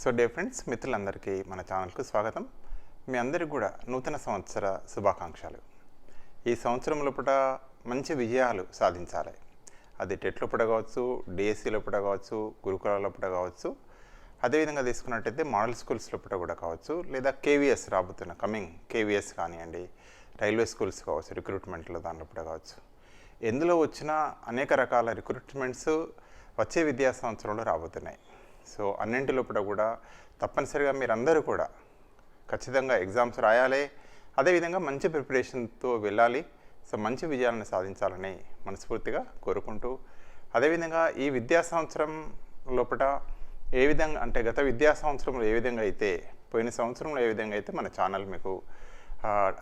So day friends మిత్రులందరికీ మన ఛానల్కు స్వాగతం. మీ అందరికీ కూడా నూతన సంవత్సర శుభాకాంక్షలు. ఈ సంవత్సరం లోపల మంచి విజయాలు సాధించాలి. అది టెట్ లోపల కావచ్చు డిఎస్సి లోపల కావచ్చు గురుకులాల లోపల కావచ్చు అదేవిధంగా తీసుకున్నట్టయితే మోడల్ స్కూల్స్ లోపల కూడా కావచ్చు లేదా కేవీఎస్ రాబోతున్న కమింగ్ కేవీఎస్ కానివ్వండి రైల్వే స్కూల్స్ కావచ్చు రిక్రూట్మెంట్లో దాని లోపల కావచ్చు. ఎందులో వచ్చినా అనేక రకాల రిక్రూట్మెంట్స్ వచ్చే విద్యా సంవత్సరంలో రాబోతున్నాయి. సో అన్నింటి లోపల కూడా తప్పనిసరిగా మీరందరూ కూడా ఖచ్చితంగా ఎగ్జామ్స్ రాయాలి. అదేవిధంగా మంచి ప్రిపరేషన్తో వెళ్ళాలి. సో మంచి విజయాలను సాధించాలని మనస్ఫూర్తిగా కోరుకుంటూ అదేవిధంగా ఈ విద్యా సంవత్సరం లోపల ఏ విధంగా అంటే గత విద్యా సంవత్సరంలో ఏ విధంగా అయితే పోయిన సంవత్సరంలో ఏ విధంగా అయితే మన ఛానల్ మీకు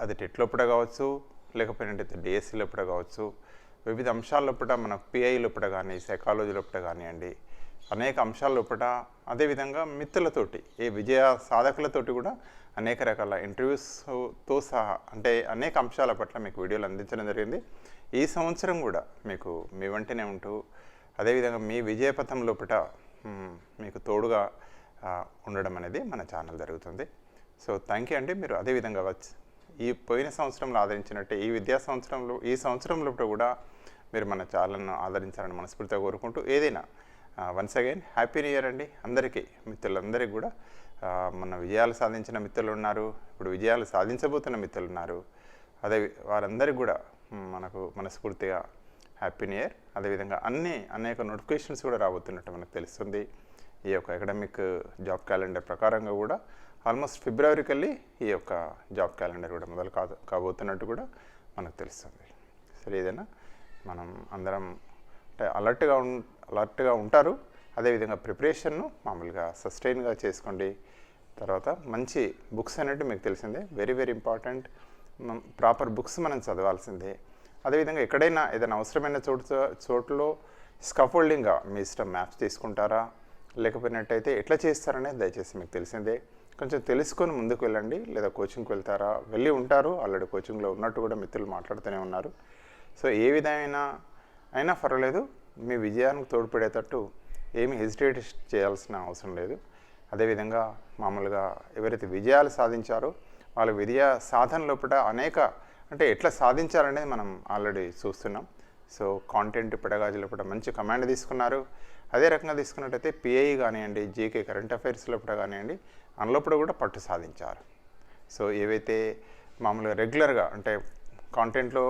అది టెట్ లోపల కావచ్చు లేకపోయినట్టయితే డిఎస్సి లోపల కావచ్చు వివిధ అంశాల లోపల మన పిఐ లోపల కానీ సైకాలజీ లోపల కానివ్వండి అనేక అంశాల లోపల అదేవిధంగా మిత్రులతోటి ఏ విజయ సాధకులతోటి కూడా అనేక రకాల ఇంటర్వ్యూస్తో సహా అంటే అనేక అంశాల పట్ల మీకు వీడియోలు అందించడం జరిగింది. ఈ సంవత్సరం కూడా మీకు మీ వెంటనే ఉంటూ అదేవిధంగా మీ విజయపథం లోపల మీకు తోడుగా ఉండడం అనేది మన ఛానల్ జరుగుతుంది. సో థ్యాంక్ యూ అండి. మీరు అదేవిధంగా వచ్చి ఈ పోయిన సంవత్సరంలో ఆదరించినట్టే ఈ విద్యా సంవత్సరంలో ఈ సంవత్సరంలో కూడా మీరు మన ఛానల్ను ఆదరించాలని మనస్ఫూర్తిగా కోరుకుంటూ ఏదైనా once again happy new year అండి. అందరికీ మిత్రులందరికీ కూడా. మన విజయాలు సాధించిన మిత్రులు ఉన్నారు. ఇప్పుడు విజయాలు సాధించబోతున్న మిత్రులు ఉన్నారు. అదే వారందరికీ కూడా మనకు మనస్ఫూర్తిగా హ్యాపీ న్యూ ఇయర్ అదేవిధంగా అన్ని అనేక నోటిఫికేషన్స్ కూడా రాబోతున్నట్టు మనకు తెలుస్తుంది. ఈ యొక్క అకాడమిక్ జాబ్ క్యాలెండర్ ప్రకారంగా కూడా ఆల్మోస్ట్ ఫిబ్రవరికల్లి ఈ యొక్క జాబ్ క్యాలెండర్ కూడా మొదలు కాదు కాబోతున్నట్టు కూడా మనకు తెలుస్తుంది. సరే ఏదైనా మనం అందరం అలర్ట్గా ఉం అలర్ట్గా ఉంటారు. అదేవిధంగా ప్రిపరేషన్ను మామూలుగా సస్టైన్గా చేసుకోండి. తర్వాత మంచి బుక్స్ అనేవి మీకు తెలిసిందే. Very very important. Proper books మనం చదవాల్సిందే. అదేవిధంగా ఎక్కడైనా ఏదైనా అవసరమైన చోటు చోట్లో స్కఫోల్డింగ్గా మీ ఇష్టం మ్యాప్స్ తీసుకుంటారా? లేకపోయినట్టయితే ఎట్లా చేస్తారనేది దయచేసి మీకు తెలిసిందే. కొంచెం తెలుసుకొని ముందుకు వెళ్ళండి. లేదా కోచింగ్కి వెళ్తారా? వెళ్ళి ఉంటారు. ఆల్రెడీ కోచింగ్లో ఉన్నట్టు కూడా మిత్రులు మాట్లాడుతూనే ఉన్నారు. సో ఏ విధమైన అయినా పర్వాలేదు మీ విజయానికి తోడ్పడేటట్టు ఏమి హెజిటేట్ చేయాల్సిన అవసరం లేదు. అదేవిధంగా మామూలుగా ఎవరైతే విజయాలు సాధించారో వాళ్ళ విజయ సాధన లోపల అనేక అంటే ఎట్లా సాధించారనేది మనం ఆల్రెడీ చూస్తున్నాం. సో కాంటెంట్ పెడగాజీ లోపల మంచి కమాండ్ తీసుకున్నారు. అదే రకంగా తీసుకున్నట్టయితే పిఐ కానివ్వండి జీకే కరెంట్ అఫైర్స్ లోపల కానివ్వండి అందులోపల కూడా పట్టు సాధించారు. సో ఏవైతే మామూలుగా రెగ్యులర్గా అంటే కాంటెంట్లో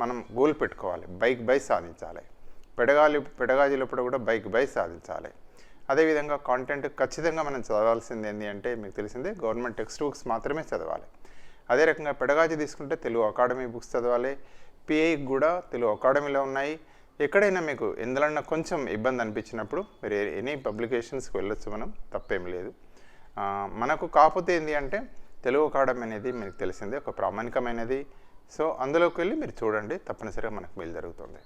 మనం గోల్ పెట్టుకోవాలి బైక్ బై సాధించాలి. పెడగాలి పెడగాజులప్పుడు కూడా బైక్ బై సాధించాలి. అదేవిధంగా కాంటెంట్ ఖచ్చితంగా మనం చదవాల్సింది ఏంటి అంటే మీకు తెలిసిందే గవర్నమెంట్ టెక్స్ట్ బుక్స్ మాత్రమే చదవాలి. అదే రకంగా పెడగాజి తీసుకుంటే తెలుగు అకాడమీ బుక్స్ చదవాలి. పిఐకి కూడా తెలుగు అకాడమీలో ఉన్నాయి. ఎక్కడైనా మీకు ఎందులన్నా కొంచెం ఇబ్బంది అనిపించినప్పుడు మీరు ఎనీ పబ్లికేషన్స్కి వెళ్ళొచ్చు మనం తప్పేం లేదు. మనకు కాకపోతే ఏంటి అంటే తెలుగు అకాడమీ అనేది మీకు తెలిసిందే ఒక ప్రామాణికమైనది. సో అందులోకి వెళ్ళి మీరు చూడండి తప్పనిసరిగా మనకు మెయిల్ జరుగుతుంది.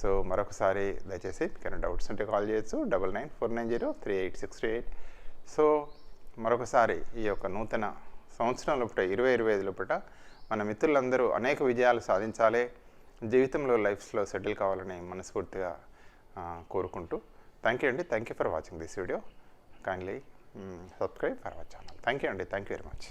సో మరొకసారి దయచేసి మీకు డౌట్స్ ఉంటే కాల్ చేయొచ్చు. Double nine four nine zero three eight six three eight. So మరొకసారి ఈ యొక్క నూతన సంవత్సరం లోపల ఇరవై ఇరవై ఐదు లోపల మన మిత్రులందరూ అనేక విజయాలు సాధించాలి. జీవితంలో లైఫ్స్లో సెటిల్ కావాలని మనస్ఫూర్తిగా కోరుకుంటూ థ్యాంక్ యూ అండి. Thank you for watching this video. Kindly subscribe for our channel thank you అండి. Thank you very much